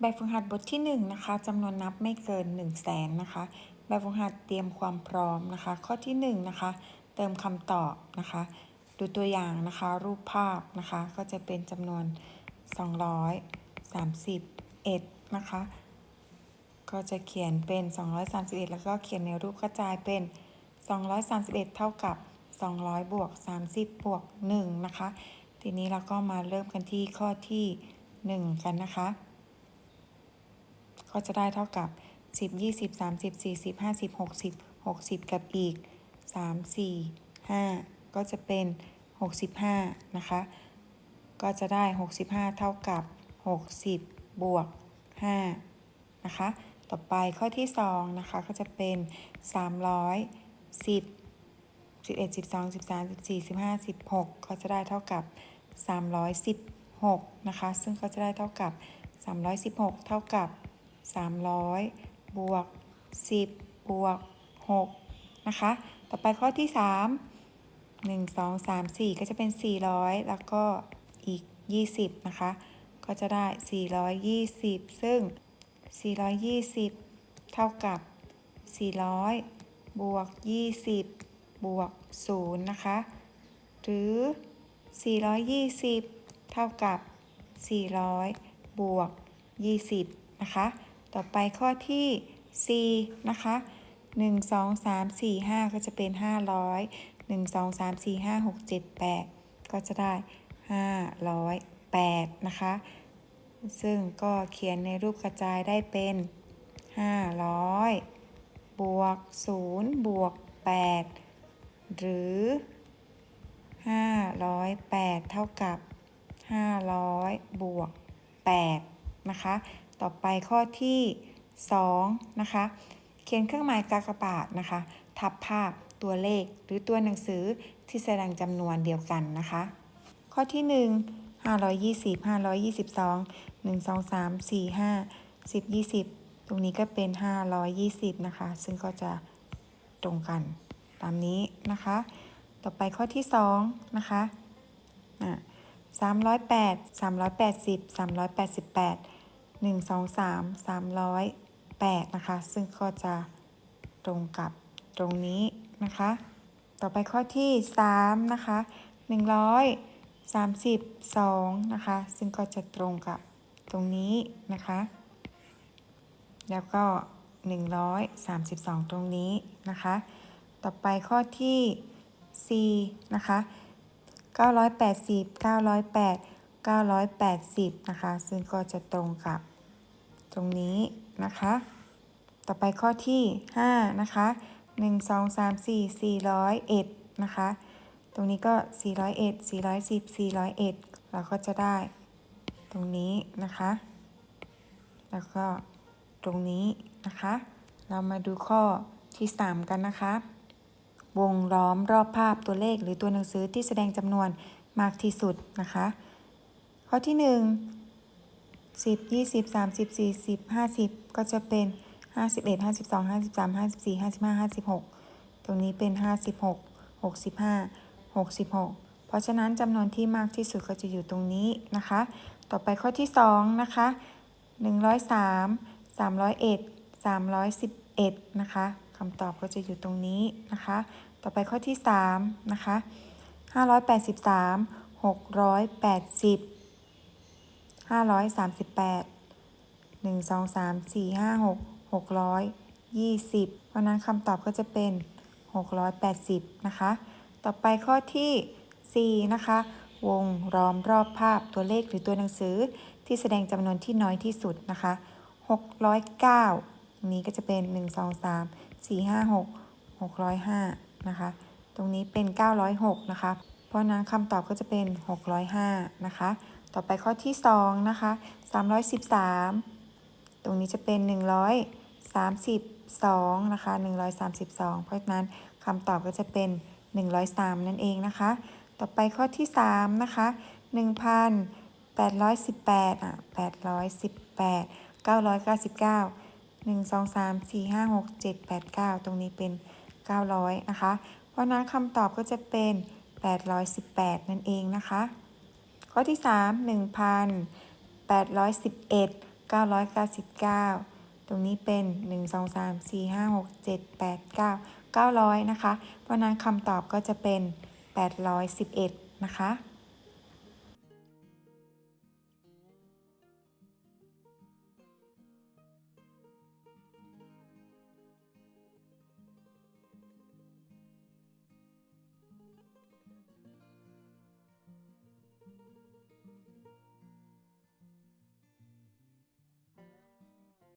แบบฝึกหัดบทที่1นงนะคะจำนวนนับไม่เกิน 1 0 0 0 0แสนนะคะแบบฝึกหัดเตรียมความพร้อมนะคะ ข้อที่1นงนะคะเติมคำตอบนะคะ ดูตัวอย่างนะคะรูปภาพนะคะก็จะเป็นจำนวน 231นะคะก็จะเขียนเป็น 231 แล้วก็เขียนในรูปกระจายเป็น 231 เท่ากับ 200 บวก 30 บวก 1 นะคะ ทีนี้เราก็มาเริ่มกันที่ข้อที่ 1 กันนะคะ ก็จะได้เท่ากับ 10 20 30 40 50 60 60 กับอีก 3 4 5 ก็จะเป็น 65 นะคะ ก็จะได้ 65 เท่ากับ 60 บวก 5 นะคะ ต่อไปข้อที่ 2 นะคะ ก็จะเป็น 310 11 12 13 14 15 16 ก็จะได้เท่ากับ 316 นะคะ ซึ่งก็จะได้เท่ากับ 316 เท่ากับ 300 บวก 10 บวก 6 นะคะ ต่อไปข้อที่ 3 1 2 3 4 ก็จะเป็น 400 แล้วก็อีก 20 นะคะ ก็จะได้ 420 ซึ่ง 420 เท่ากับ 400 บวก 20 บวก 0 นะคะ หรือ 420 เท่ากับ 400 บวก 20 นะคะ ต่อไปข้อที่ 4 นะคะ 1 2 3 4 5 ก็จะเป็น 500 1 2 3 4 5 6 7 8 ก็จะได้ 508 นะคะ ซึ่งก็เขียนในรูปกระจายได้เป็น 500 บวก 0 บวก 8 หรือ 508 เท่ากับ 500 บวก 8 นะคะ ต่อไปข้อที่ 2 นะคะ เขียนเครื่องหมายกากบาทนะคะ ทับภาพตัวเลขหรือตัวหนังสือที่แสดงจำนวนเดียวกันนะคะ ข้อที่ 1 520 522 1 2 3 4 5 10 20 ตรงนี้ก็เป็น 520 นะคะ ซึ่งก็จะตรงกันตามนี้นะคะ ต่อไปข้อที่ 2 นะคะอะ308 380 388 1 2 3 308นะคะ ซึ่งก็จะตรงกับตรงนี้นะคะ ต่อไปข้อที่ 3 นะคะ 132 นะคะ ซึ่งก็จะตรงกับตรงนี้นะคะ แล้วก็ 132 ตรงนี้นะคะ ต่อไปข้อที่ 4 นะคะ980 908 980 นะคะ ซึ่งก็จะตรงกับตรงนี้นะคะ ต่อไปข้อที่ 5 นะคะ 1 2 3 4 401 นะคะ ตรงนี้ก็ 401 410 401 เราก็จะได้ตรงนี้นะคะ แล้วก็ตรงนี้นะคะ เรามาดูข้อที่ 3 กันนะคะ วงล้อมรอบภาพตัวเลขหรือตัวหนังสือที่แสดงจำนวนมากที่สุดนะคะ ข้อที่ 1 10 20 30 40 50 ก็จะเป็น 51 52 53 54 55 56 ตรงนี้เป็น 56 65 66 เพราะฉะนั้นจำนวนที่มากที่สุดก็จะอยู่ตรงนี้นะคะ ต่อไปข้อที่ 2 นะคะ 103 301 311 นะคะคำตอบก็จะอยู่ตรงนี้นะคะ ต่อไปข้อที่ 3 นะคะ 583 680 ห้าร้อยสามสิบแปดหนึ่งสองสามสี่ห้าหกหกร้อยยี่สิบเพราะนั้นคำตอบก็จะเป็นหกร้อยแปดสิบนะคะ ต่อไปข้อที่สี่นะคะ วงล้อมรอบภาพตัวเลขหรือตัวหนังสือที่แสดงจำนวนที่น้อยที่สุดนะคะหกร้อยเก้านี้ก็จะเป็นหนึ่งสองสามสี่ห้าหกหกร้อยห้านะคะ ตรงนี้เป็นเก้าร้อยหกนะคะ เพราะนั้นคำตอบก็จะเป็นหกร้อยห้านะคะ ต่อไปข้อที่2นะคะ313 ตรงนี้จะเป็น 132นะคะ132 เพราะฉะนั้นคำตอบก็จะเป็น 103 นั่นเองนะคะ ต่อไปข้อที่3นะคะ1,818อะ818 999 1 2 3 4 5 6 7 8 9 ตรงนี้เป็น 900 นะคะ เพราะนั้นคำตอบก็จะเป็น 818 นั่นเองนะคะ ข้อที่ 3 1,811 999 ตรงนี้เป็น 1 2 3 4 5 6 7 8 9 900 นะคะ เพราะนั้นคำตอบก็จะเป็น 811 นะคะ